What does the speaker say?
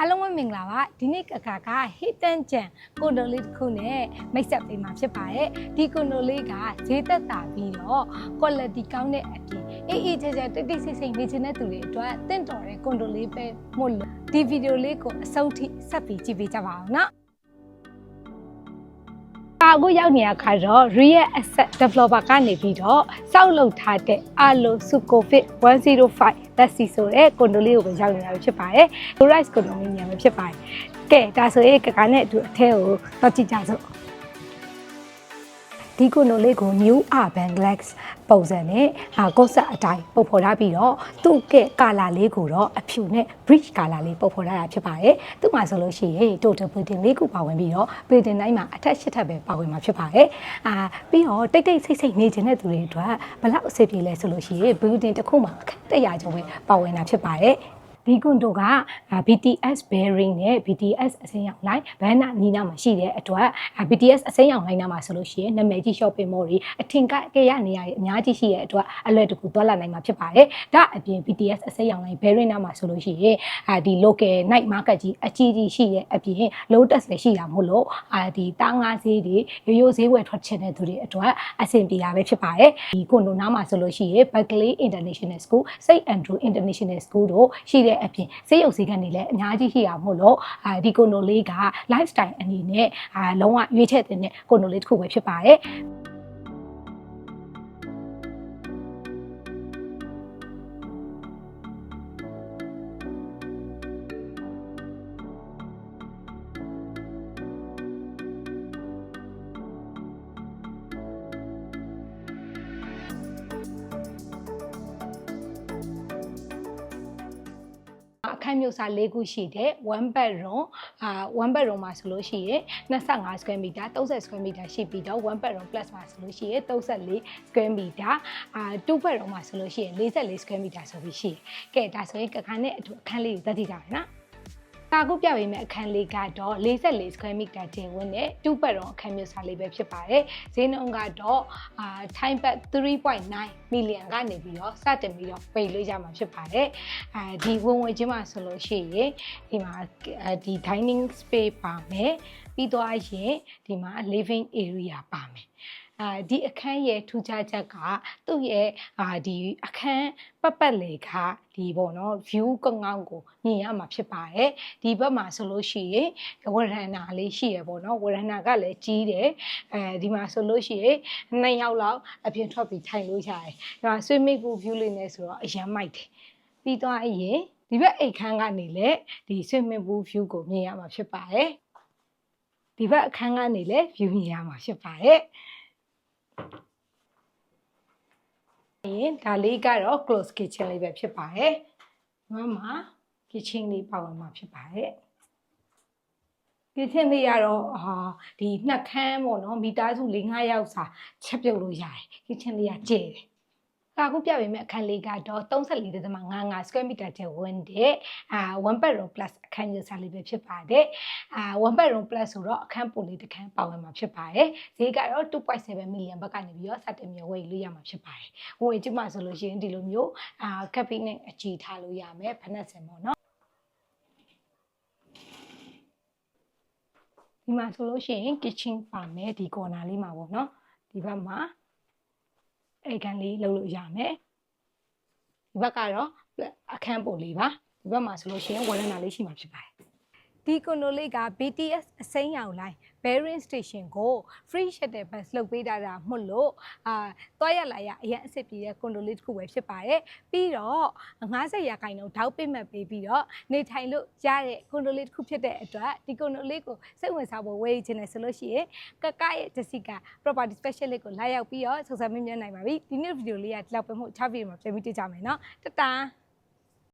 အားလုံးပဲမင်္ဂလာပါဒီနေ့ကကက hidden gem ကွန်ဒိုလေးတစ်ခုနဲ့မိတ်ဆက်ပေးမှာဖြစ်ပါတယ်ဒီကွန်ဒိုလေးကဈေးသက်သာပြီးတော့ quality ကောင်းတဲ့အပြင်အေးအေးချာချာတိတ်တိတ်ဆိတ်ဆိတ်နေချင်တဲ့သူတွေအတွက်တင့်တော်တဲ့ကွန်ဒိုလေးပဲမို့လို့ဒီဗီဒီယိုလေးကိုအဆုံးထိဆက်ပြီးကြည့်ပေးကြပါအောင်နော် အခုရောက်နေရခါတော့ Real Asset Developer ကနေပြီးတော့စောက်လုပ်ထားတဲ့ Alo Sucofit 105လက်စီဆိုတဲ့ကွန်ဒိုလေးကိုပဲရောက်နေတာဖြစ်ပါတယ်။ Rise ကွန်ဒိုလေးညံပဲဖြစ်ပါတယ်။ကဲဒါဆိုရင်ကကနဲ့အတူအထဲကိုတော့ကြည့်ကြစို့။ ဒီကွန်ဒိုလေးကို New Urban Glass ပုံစံနဲ့ဟာကုတ်ဆက်အတိုင်းပုံဖော်ထားပြီးတော့သူ့ကဲကာလာလေးကိုတော့အဖြူနဲ့ bridge ကာလာလေးပုံဖော်ထားတာဖြစ်ပါတယ်။သူ့မှာဆိုလို့ရှိရင် total building လေးခုပါဝင်ပြီးတော့ building တိုင်းမှာအထက်ရှစ်ထပ်ပဲပါဝင်မှာဖြစ်ပါတယ်။အာပြီးတော့တိတ်တိတ်ဆိတ်ဆိတ်နေခြင်းတဲ့သူတွေအတွက်ဘယ်လောက်အဆင်ပြေလဲဆိုလို့ရှိရင် building တစ်ခုမှာအခက်တရာကျော်ပဲပါဝင်တာဖြစ်ပါတယ်။ ဒီကွန်ဒိုက BTS bearing နဲ့ BTS အစိမ်းရောင် line ဘန်းနာနီနာမှာရှိတဲ့အတွက် BTS အစိမ်းရောင် line နာမှာဆိုလို့ရှိရင်နာမည်ကြီး shopping mall တွေအထင်ကကြရနေရတဲ့အများကြီးရှိတဲ့အတွက်အလွယ်တကူသွားလာနိုင်မှာဖြစ်ပါတယ်။ဒါအပြင် BTS အစိမ်းရောင် line bearing နာမှာဆိုလို့ရှိရင်ဒီ local night market ကြီးအကြီးကြီးရှိတဲ့အပြင် lotus လည်းရှိတာမို့လို့ဒီတားငါးဈေးတွေရိုးရိုးဈေးဝယ်ထွက်ချင်တဲ့သူတွေအတွက်အဆင်ပြေတာပဲဖြစ်ပါတယ်။ဒီကွန်ဒိုနာမှာဆိုလို့ရှိရင် Berkeley International School, St Andrew International School တို့ရှိတဲ့အပြင်စေးရုပ်စည်းကနေလည်းအများကြီးရှိတာမို့လို့ဒီကွန်ဒိုလေးက lifestyle အနေနဲ့လုံးဝရွေးချယ်တဲ့ကွန်ဒိုလေးတစ်ခုပဲဖြစ်ပါတယ်။ အခန်းမျိုးစား၄ခုရှိတဲ့ one bedroom အာ one bedroom မှာဆိုလို့ရှိရင်25 square meter 30 square meter ရှိပြီးတော့ one bedroom plus မှာဆိုလို့ရှိရင်34 square meter အာ two bedroom မှာဆိုလို့ရှိရင်44 square meter ဆိုပြီးရှိတယ်။ကဲဒါဆိုရင်ကခန်းနဲ့အတူအခန်းလေးကိုသက်တည်ကြမယ်နော်။ ကာကုပြပေးမယ့်အခန်းလေးကတော့44 square meter ကျယ်ဝန်းတဲ့2ပတ်ရောအခန်းမျိုးစားလေးပဲဖြစ်ပါတယ်။ဈေးနှုန်းကတော့အာ time back 3.9 million ကနေပြီးတော့စတင်ပြီးတော့ပိတ်လို့ရမှာဖြစ်ပါတယ်။အဲဒီဝင်ဝင်ချင်းမှာဆိုလို့ရှိရင်ဒီမှာဒီ dining space ပါမယ်။ပြီးတော့ရင်ဒီမှာ living area ပါမယ်။ အာဒီအခန်းရဲ့ထူးခြားချက်ကသူ့ရဲ့အာဒီအခန်းပတ်ပတ်လေကဒီပေါ့နော် view ကောင်းကောင်းကိုမြင်ရမှာဖြစ်ပါတယ်ဒီဘက်မှာဆိုလို့ရှိရင်ဝရဏာလေးရှိရပေါ့နော်ဝရဏာကလည်းကြီးတယ်အဲဒီမှာဆိုလို့ရှိရင်နှစ်ယောက်လောက်အပြင်ထွက်ပြီးထိုင်လို့ရတယ်ဒီမှာ swimming pool view လေးနဲ့ဆိုတော့အရန်မိုက်တယ်ပြီးတော့အရင်ဒီဘက်အိတ်ခန်းကနေလည်းဒီ swimming pool view ကိုမြင်ရမှာဖြစ်ပါတယ်ဒီဘက်အခန်းကနေလည်း view မြင်ရမှာဖြစ်ပါတယ် ရင်ဒါလေးကတော့ close kitchen လေးပဲဖြစ်ပါတယ်။ဒီမှာ kitchen လေးပါဝင်မှာဖြစ်ပါတယ်။ kitchen လေးကတော့ဟာဒီနှစ်ခန်းပေါ့နော်မိသားစု၄၅ယောက်စာချက်ပြုတ်လို့ရတယ်။ kitchen လေးကကျဲတယ်။ အခုပြပေးမယ့်အခန်းလေးကတော့34.55 square meter ကျဝန်းတဲ့အာ one bedroom plus အခန်းမျိုးစားလေးပဲဖြစ်ပါတယ်အာ one bedroom plus ဆိုတော့အခန်းပိုလေးတစ်ခန်းပါဝင်မှာဖြစ်ပါတယ်ဈေးကတော့2.7 million ဘက်ကနေပြီးတော့စတင်မျိုးဝယ်လို့ရမှာဖြစ်ပါတယ်ဝင်ကြည့်မှဆိုလို့ရှိရင်ဒီလိုမျိုးအာကပ်ပီနဲ့အကြည့်ထားလို့ရမယ်ဖက်နက်စင်ပေါ့နော်ဒီမှာဆိုလို့ရှိရင် kitchen ပါမယ်ဒီ corner လေးမှာပေါ့နော်ဒီဘက်မှာ အိတ်ကန်လေးလုပ်လို့ရမယ်ဒီဘက်ကတော့အခန်းပုံလေးပါဒီဘက်မှာဆိုလို့ရှိရင်ဝရဏလေးရှိမှာဖြစ်ပါတယ် ဒီကွန်ဒိုလေးက BTS အစိမ်းရောင်လိုင်း Bearing Station ကို free shuttle bus လုပ်ပေးတာတာမှုလို့အာသွားရလာရအရင်အစ်စ်ပြေတဲ့ကွန်ဒိုလေးတစ်ခုပဲဖြစ်ပါတယ်ပြီးတော့90ရာခိုင်နှုန်းထောက်ပိတ်မှတ်ပေးပြီးတော့နေထိုင်လို့ရတဲ့ကွန်ဒိုလေးတစ်ခုဖြစ်တဲ့အတွက်ဒီကွန်ဒိုလေးကိုစိတ်ဝင်စားဖို့ဝယ်ချင်တယ်ဆိုလို့ရှိရင်ကကရဲ့ Jessica property specialist ကိုလာရောက်ပြီးတော့စုံစမ်းမေးမြန်းနိုင်ပါပြီဒီနေ့ဗီဒီယိုလေးကဒီလောက်ပဲမို့6ဗီဒီယိုမှာပြန်ပြီးတွေ့ကြမယ်နော်တတား